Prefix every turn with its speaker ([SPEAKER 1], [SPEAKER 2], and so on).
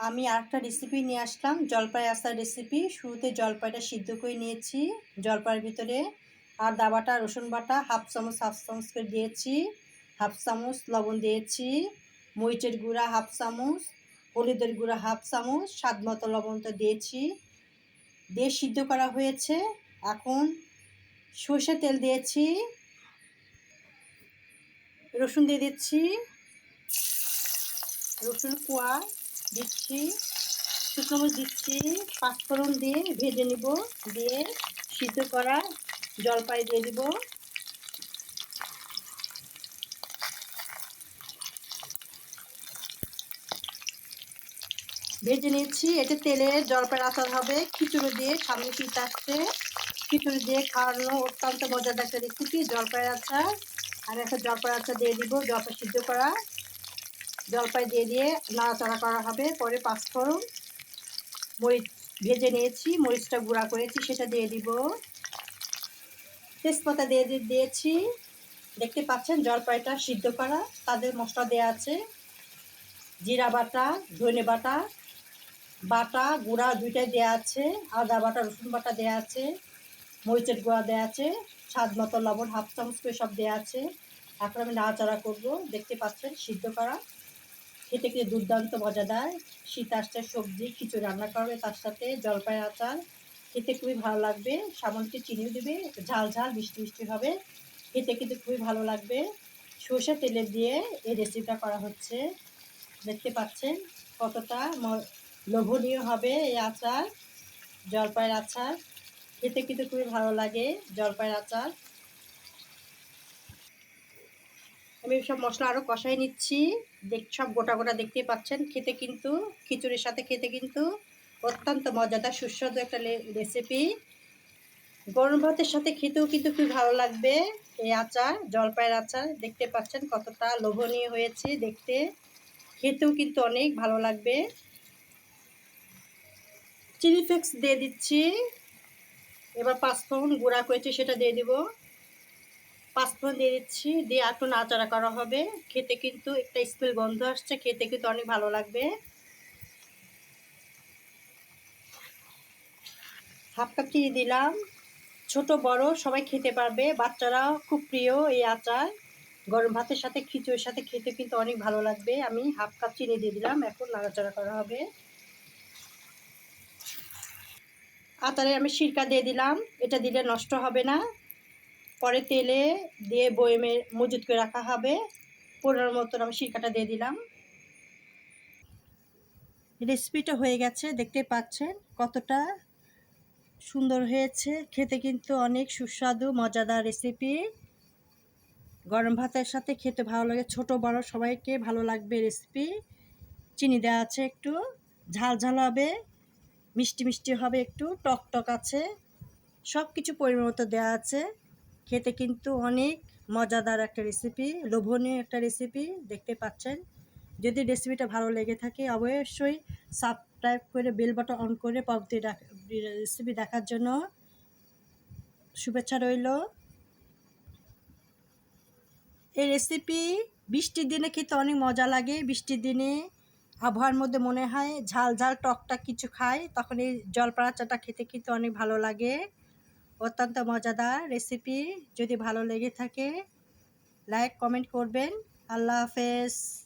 [SPEAKER 1] আমি আরেকটা রেসিপি নিয়ে আসলাম, জলপাই আচার রেসিপি শুরুতে জলপাইটা সিদ্ধ করে নিয়েছি, জলপাইয়ের ভিতরে আর দাবাটা, রসুন বাটা, হাফ চামচ হাফ চামচ করে দিয়েছি, হাফ চামচ লবণ দিয়েছি, মরিচের গুঁড়া হাফ চামচ, হলুদের গুঁড়া হাফ চামচ, স্বাদ মতো লবণটা দিয়েছি। দিয়ে সিদ্ধ করা হয়েছে, এখন সর্ষে তেল দিয়েছি, রসুন দিয়ে দিচ্ছি, রসুন কোয়া দিচ্ছি, শুকনো দিচ্ছি, পাঁচফোড়ন দিয়ে ভেজে নিব, দিয়ে সিদ্ধ করা জলপাই দিয়ে দিব। ভেজে নিয়েছি এটা তেলে জলপাই আচার হবে, খিচুড়ি দিয়ে সামনে শীত আসছে। খিচুড়ি দিয়ে খাওয়ানো অত্যন্ত মজাদার একটা রেসিপি জলপাই আচার। আর একটা জলপাই আচার দিয়ে দিব, জলপাই সিদ্ধ করা। জলপাই দিয়ে দিয়ে নাড়াচাড়া করা হবে। পরে পাঁচফোড়ন মরিচ ভেজে নিয়েছি, মরিচটা গুঁড়া করেছি, সেটা দিয়ে দিব। তেজপাতা দিয়ে দিয়েছি। দেখতে পাচ্ছেন জলপাইটা সিদ্ধ করা, তাদের মশলা দেওয়া আছে। জিরা বাটা, ধনে বাটা বাটা, গুঁড়া দুইটাই দেওয়া আছে, আদা বাটা, রসুন বাটা দেওয়া আছে, মরিচের গুঁড়া দেওয়া আছে, স্বাদ মতো লবণ, হাফ চামচ করে সব দেওয়া আছে। এখন আমি নাড়াচাড়া করব। দেখতে পাচ্ছেন সিদ্ধ করা। খেতে খেতে দুর্দান্ত মজাদার? শীত আসছে, সবজি, খিচুড়ি রান্না করবে, তার সাথে জলপাই আচার। খেতে খুবই ভালো লাগবে। সামান্য চিনিও দেবে, ঝাল ঝাল, মিষ্টি মিষ্টি হবে। খেতে খেতে খুবই ভালো লাগবে। সর্ষে তেলে দিয়ে এই রেসিপিটা করা হচ্ছে। দেখতে পাচ্ছেন কতটা লোভনীয় হবে এই আচার, জলপাইয়ের আচার। খেতে কিন্তু খুবই ভালো লাগে জলপাইয়ের আচার। আমি সব মশলা আরও কষাই নিচ্ছি। দেখ, সব গোটা গোটা দেখতে পাচ্ছেন। খেতে কিন্তু, খিচুড়ির সাথে খেতে কিন্তু অত্যন্ত মজাদার, সুস্বাদু একটা রেসিপি গরম ভাতের সাথে খেতেও কিন্তু খুব ভালো লাগবে এই আচার, জলপাইয়ের আচার। দেখতে পাচ্ছেন কতটা লোভনীয় হয়েছে দেখতে। খেতেও কিন্তু অনেক ভালো লাগবে। চিলি ফ্লেক্স দিয়ে দিচ্ছি। এবার পাঁচফোড়ন গুঁড়া করেছি, সেটা দিয়ে দিব। পাঁচফোড়ন দিয়ে দিচ্ছি, দিয়ে একটু নাচাড়া করা হবে। খেতে কিন্তু একটা স্মেল গন্ধ আসছে, খেতে কিন্তু অনেক ভালো লাগবে। হাফ কাপ চিনি দিলাম। ছোট, বড়, সবাই খেতে পারবে। বাচ্চারাও খুব প্রিয় এই আচার। গরম ভাতের সাথে, খিচুড়ির সাথে খেতে কিন্তু অনেক ভালো লাগবে। আমি হাফ কাপ চিনি দিয়ে দিলাম, এখন নাড়াচাড়া করা হবে। আচারে আমি সিরকা দিয়ে দিলাম। এটা দিলে নষ্ট হবে না। পরে তেলে দিয়ে বয়েমে মজুত করে রাখা হবে। পনেরো মতন আমি সিরকাটা দিয়ে দিলাম। রেসিপিটা হয়ে গেছে, দেখতে পাচ্ছেন কতটা সুন্দর হয়েছে। খেতে কিন্তু অনেক সুস্বাদু, মজাদার রেসিপি। গরম ভাতের সাথে খেতে ভালো লাগে। ছোট, বড় সবাইকে ভালো লাগবে রেসিপি। চিনি দেওয়া আছে একটু। ঝাল ঝাল হবে, মিষ্টি মিষ্টি হবে একটু। টক টক আছে। সব কিছু পরিমাণ মতো দেওয়া আছে। খেতে কিন্তু অনেক মজাদার একটা রেসিপি লোভনীয় একটা রেসিপি দেখতে পাচ্ছেন। যদি রেসিপিটা ভালো লেগে থাকে, অবশ্যই সাবস্ক্রাইব করে বেল বাটন অন করে পরবর্তী রেসিপি দেখার জন্য শুভেচ্ছা রইল। এই রেসিপি বৃষ্টির দিনে খেতে অনেক মজা লাগে। বৃষ্টির দিনে আবহাওয়ার মধ্যে মনে হয় ঝাল ঝাল টকটা কিছু খায়, তখন এই জলপাড়া চাটা খেতে কিন্তু অনেক ভালো লাগে। অত্যন্ত মজাদার রেসিপি যদি ভালো লেগে থাকে লাইক কমেন্ট করবেন। আল্লাহ হাফেজ।